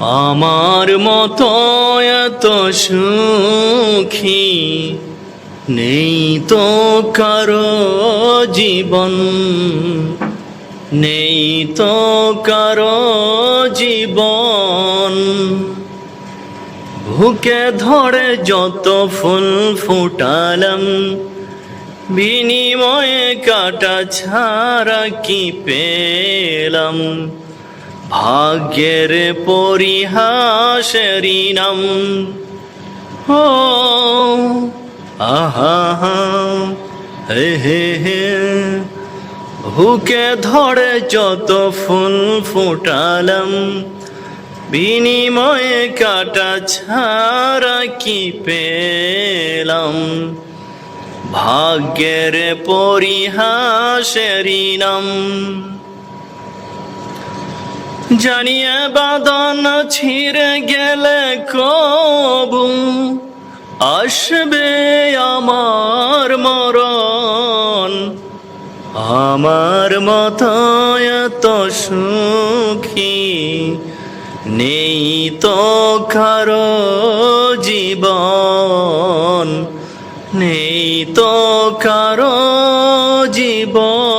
আমার মতো এত সুখী নেই তো কারও জীবন, নেই তো কারও জীবন। ভুকে ধরে যত ফুল ফুটালাম, বিনিময়ে কাটা ছাড়া কি পেলাম? ভাগ্যের পরিহাসেরই নাম। ও, আহা হে হে হে। ভুকে ধরে যত ফুল ফুটালাম, বিনিময়ে কাটা ছাড়া কি পেলাম? ভাগ্যের পরিহাসেরই নাম। জানিয়ে বাদন ছিঁড়ে গেলে কবু? আসবে আমার মরণ। আমার মতো এত সুখী নেই তো কারও জীবন। নেই তো কারও জীবন।